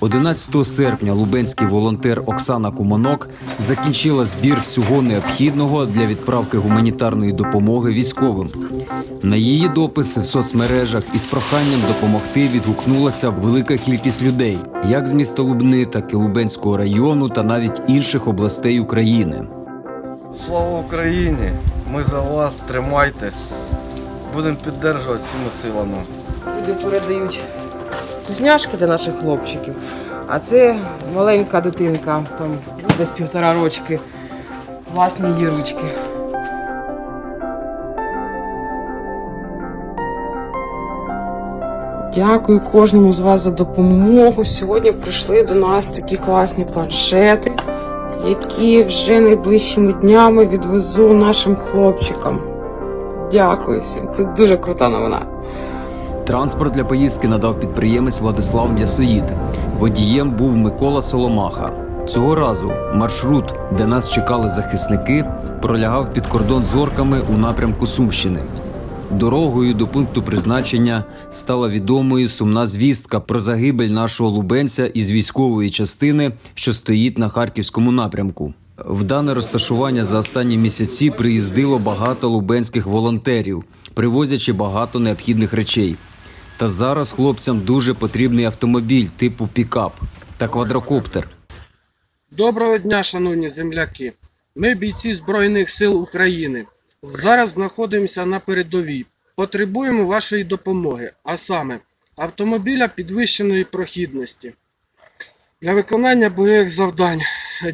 11 серпня лубенський волонтер Оксана Куманок закінчила збір всього необхідного для відправки гуманітарної допомоги військовим. На її дописи в соцмережах із проханням допомогти відгукнулася велика кількість людей, як з міста Лубни, так і Лубенського району та навіть інших областей України. Слава Україні! Ми за вас, тримайтесь. Будемо підтримувати всіми силами. Люди передають вкусняшки для наших хлопчиків. А це маленька дитинка, там десь півтора рочки, власні її ручки. Дякую кожному з вас за допомогу. Сьогодні прийшли до нас такі класні планшети, які вже найближчими днями відвезу нашим хлопчикам. Дякую всім. Це дуже крута новина. Транспорт для поїздки надав підприємець Владислав М'ясоїд. Водієм був Микола Соломаха. Цього разу маршрут, де нас чекали захисники, пролягав під кордон з орками у напрямку Сумщини. Дорогою до пункту призначення стала відомою сумна звістка про загибель нашого лубенця із військової частини, що стоїть на харківському напрямку. В дане розташування за останні місяці приїздило багато лубенських волонтерів, привозячи багато необхідних речей. Та зараз хлопцям дуже потрібний автомобіль типу пікап та квадрокоптер. Доброго дня, шановні земляки. Ми бійці Збройних сил України. Зараз знаходимося на передовій. Потребуємо вашої допомоги, а саме автомобіля підвищеної прохідності. Для виконання бойових завдань.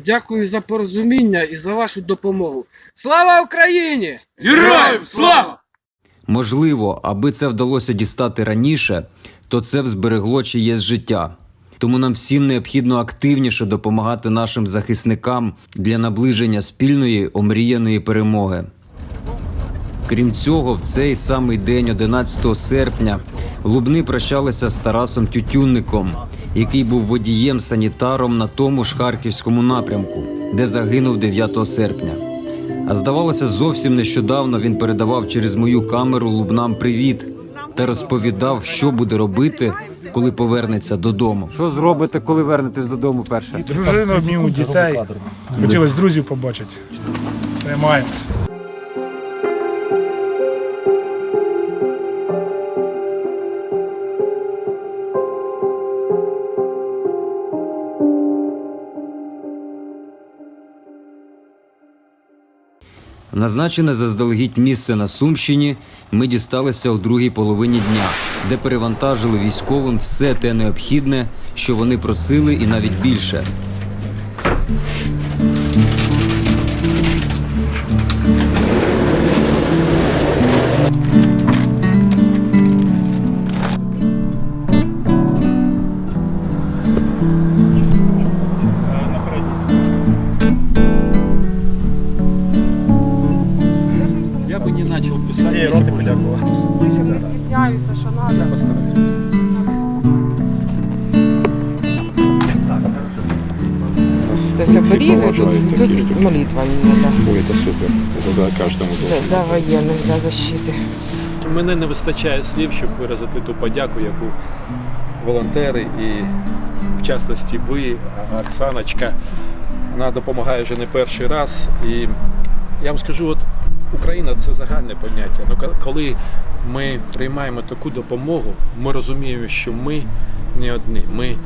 Дякую за порозуміння і за вашу допомогу. Слава Україні! Героям слава! Можливо, аби це вдалося дістати раніше, то це б зберегло чиєсь життя. Тому нам всім необхідно активніше допомагати нашим захисникам для наближення спільної омріяної перемоги. Крім цього, в цей самий день, 11 серпня, Лубни прощалися з Тарасом Тютюнником, який був водієм-санітаром на тому ж харківському напрямку, де загинув 9 серпня. А здавалося, зовсім нещодавно він передавав через мою камеру лубнам привіт та розповідав, що буде робити, коли повернеться додому. Що зробите, коли вернетесь додому перше? Дружину обніму дітей. Хотілося друзів побачити. Тримаємося. Назначене заздалегідь місце на Сумщині ми дісталися у другій половині дня, де перевантажили військовим все те необхідне, що вони просили, і навіть більше. Тобто оберіги, тут, тут молитва надо. Ой, это супер. Это да, каждому Для, для воєнних, для защити. Мене не вистачає слів, щоб виразити ту подяку, яку волонтери і в частності ви, Оксаночка, вона допомагає вже не перший раз. І я вам скажу, от Україна це загальне поняття. Ну, коли ми приймаємо таку допомогу, ми розуміємо, що ми не одні. Ми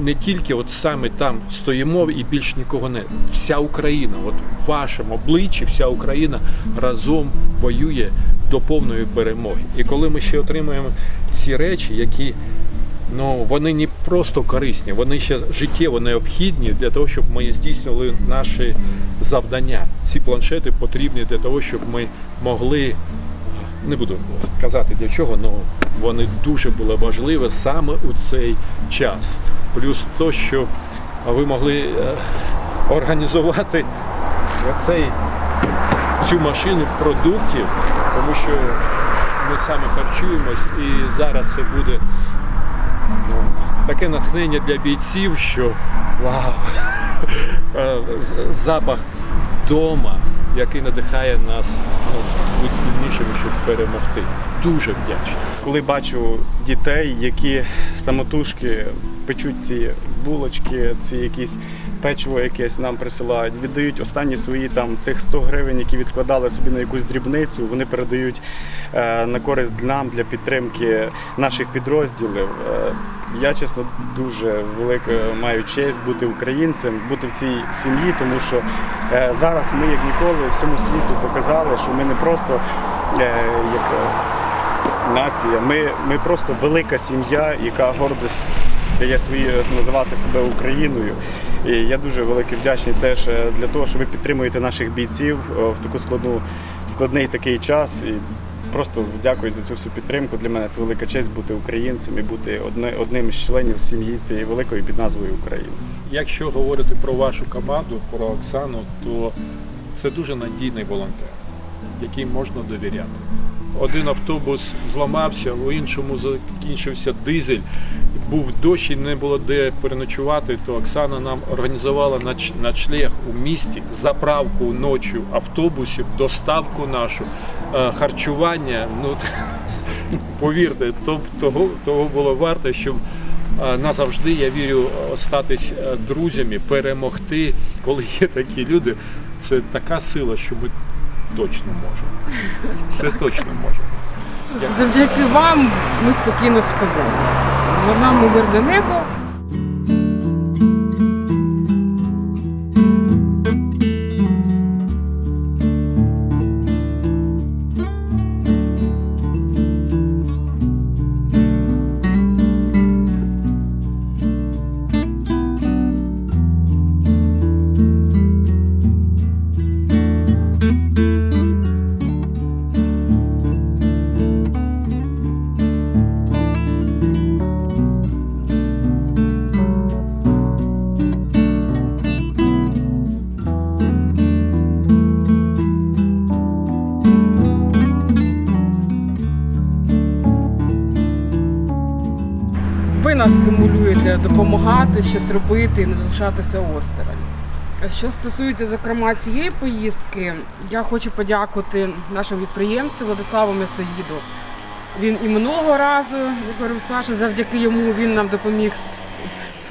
не тільки от саме там стоїмо і більш нікого не. Вся Україна, от в вашому обличчі, вся Україна разом воює до повної перемоги. І коли ми ще отримуємо ці речі, які ну вони не просто корисні, вони ще життєво необхідні для того, щоб ми здійснювали наші завдання. Ці планшети потрібні для того, щоб ми могли. Не буду казати для чого, але вони дуже були важливі саме у цей час. Плюс то, що ви могли е, організувати оцей, цю машину продуктів, тому що ми самі харчуємось і зараз це буде ну, таке натхнення для бійців, що вау! Е, Запах дома, який надихає нас бути сильнішими, щоб перемогти. Дуже вдячний. коли бачу дітей, які самотужки печуть ці булочки, ці якісь печиво якесь нам присилають, віддають останні свої там цих 100 гривень, які відкладали собі на якусь дрібницю. Вони передають е, на користь нам для підтримки наших підрозділів. Е, я чесно дуже велику маю честь бути українцем, бути в цій сім'ї, тому що е, зараз ми, як ніколи, всьому світу показали, що ми не просто як нація, ми, ми просто велика сім'я, яка гордость дає свої називати себе Україною. І я дуже великий вдячний теж е, для того, що ви підтримуєте наших бійців е, в таку складну складний такий час. І просто дякую за цю всю підтримку. Для мене це велика честь бути українцем і бути одним із членів сім'ї цієї великої під назвою Україна. Якщо говорити про вашу команду, про Оксану, то це дуже надійний волонтер, який можна довіряти. Один автобус зламався, у іншому закінчився дизель, був дощ і не було де переночувати, то Оксана нам організувала нач- ночлег у місті, заправку ночі автобусів, доставку нашу, е, харчування. Ну, повірте, то, того, того було варто, щоб е, назавжди, я вірю, остатись е, друзями, перемогти. Коли є такі люди, це така сила, що ми точно можемо. Це точно можемо. Завдяки вам ми спокійно спимо зараз. Вона мирне небо. Нас стимулюєте допомагати, щось робити і не залишатися осторонь. Що стосується зокрема цієї поїздки, я хочу подякувати нашому підприємцю Владиславу М'ясоїду. Він і минулого разу, говорив Саша, завдяки йому він нам допоміг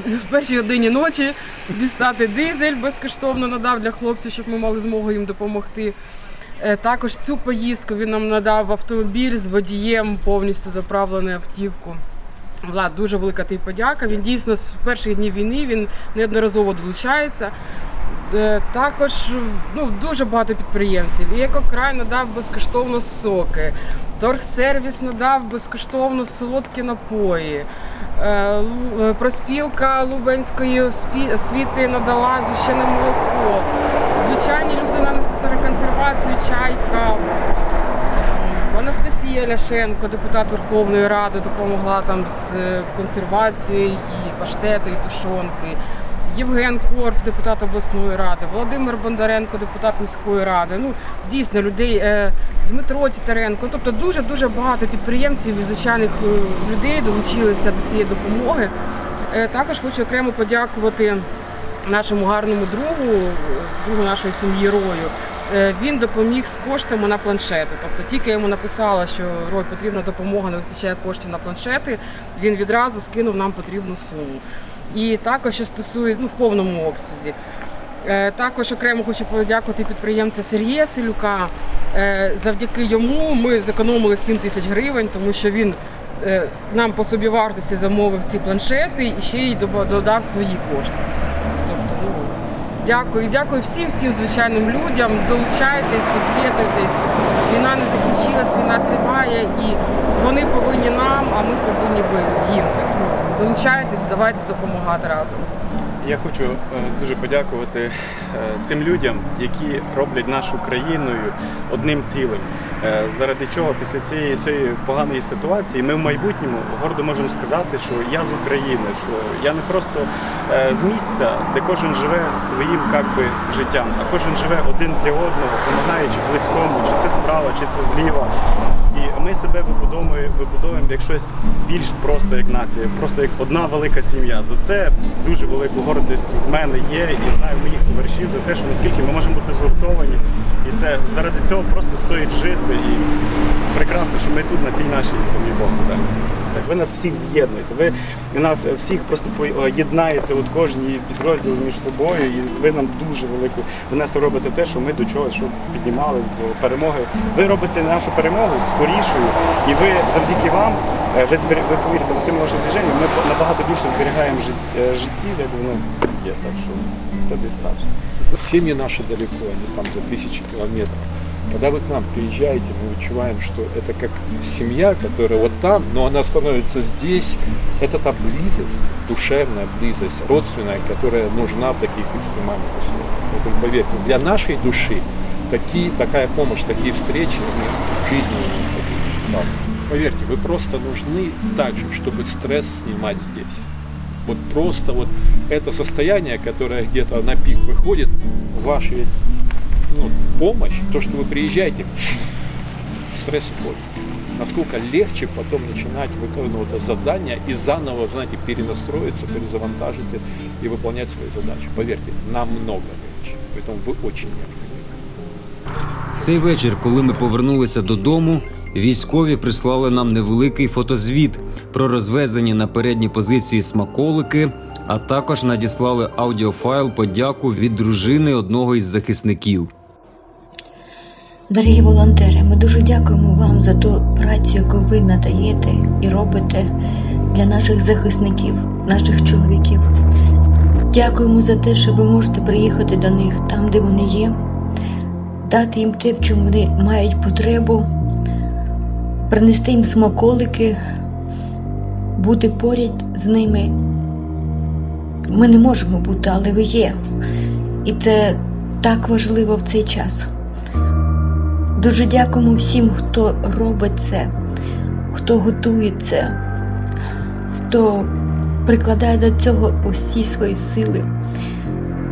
в першій годині ночі дістати дизель безкоштовно надав для хлопців, щоб ми мали змогу їм допомогти. Е, Також цю поїздку він нам надав автомобіль з водієм, повністю заправлений автівку. Влад, дуже велика тобі подяка. Він дійсно з перших днів війни він неодноразово долучається. Е, Також ну, дуже багато підприємців. І «Екокрай» надав безкоштовно соки, торгсервіс надав безкоштовно солодкі напої. Е, е, Проспілка Лубенської освіти надала зущене молоко. Звичайні люди на консервацію, чай, каву. Анастасія Ляшенко, депутат Верховної Ради, допомогла там з е, консервацією і паштети, і тушонки. Євген Корф, депутат обласної ради, Володимир Бондаренко, депутат міської ради. Ну дійсно людей, е, Дмитро Тітаренко. Тобто дуже дуже багато підприємців і звичайних е, людей долучилися до цієї допомоги. Також хочу окремо подякувати нашому гарному другу, другу нашої сім'ї Рою. Е, Він допоміг з коштами на планшети. Тобто тільки йому написала, що Рой потрібна допомога, не вистачає коштів на планшети. Він відразу скинув нам потрібну суму. І також що стосується ну, в повному обсязі. Е, Також окремо хочу подякувати підприємця Сергія Селюка. Е, Завдяки йому ми зекономили 7 тисяч гривень, тому що він нам по собівартості замовив ці планшети і ще й додав свої кошти. Дякую, дякую всім, всім звичайним людям. Долучайтесь, об'єднуйтесь. Війна не закінчилась, війна триває, і вони повинні нам, а ми повинні ви- їм. Долучайтесь, давайте допомагати разом. Я хочу е, дуже подякувати е, цим людям, які роблять нашу країною одним цілим. Е, Заради чого після цієї цієї поганої ситуації ми в майбутньому гордо можемо сказати, що я з України, що я не просто е, з місця, де кожен живе своїм как би, життям, а кожен живе один для одного, допомагаючи близькому, чи це справа, чи це зліва. Ми себе вибудовуємо, вибудовуємо як щось більш просто як нація, просто як одна велика сім'я. За це дуже велику гордість в мене є і знаю моїх товаришів за це, що наскільки ми можемо бути згуртовані. І це заради цього просто стоїть жити. І прекрасно, що ми тут на цій нашій землі Богу. Так. Ви нас всіх з'єднуєте. Ви нас всіх просто поєднаєте от кожній підрозділ між собою, і ви нам дуже велику внесу робите те, що ми до чогось щоб піднімались до перемоги. Ви робите нашу перемогу скорішою, і ви завдяки вам, е, ви збері- ви повірите в цим вашим движенням, ми набагато більше зберігаємо жит- е, життів, як воно є. Так що це десь так. Семьи наши далеко, они там за тысячи километров. Когда вы к нам приезжаете, мы відчуваем, что это как семья, которая вот там, но она становится здесь. Это та близость, душевная близость, родственная, которая нужна в таких экстремальных условиях. Поэтому поверьте, для нашей души такие, такая помощь, такие встречи, они жизненные. Да. Поверьте, вы просто нужны так же, чтобы стресс снимать здесь. Вот просто вот это состояние, которое где-то на пик выходит, ваша ну, помощь, то, что вы приезжаете, стресс уходит. Насколько легче потом начинать выполнять это задание и заново, знаете, перенастроиться, перезавантажить это и выполнять свои задачи. Поверьте, намного легче. Поэтому вы очень необходимы. В цей вечір, коли ми повернулися додому, військові прислали нам невеликий фотозвіт про розвезені на передні позиції смаколики, а також надіслали аудіофайл подяку від дружини одного із захисників. Дорогі волонтери, ми дуже дякуємо вам за ту працю, яку ви надаєте і робите для наших захисників, наших чоловіків. Дякуємо за те, що ви можете приїхати до них там, де вони є, дати їм те, в чому вони мають потребу, принести їм смаколики, бути поряд з ними. Ми не можемо бути, але ви є. І це так важливо в цей час. Дуже дякуємо всім, хто робить це, хто готує це, хто прикладає до цього усі свої сили.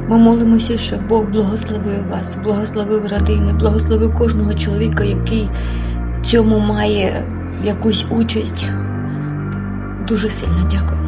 Ми молимося, щоб Бог благословив вас, благословив родини, благословив кожного чоловіка, який цьому має якусь участь. Дуже сильно дякую.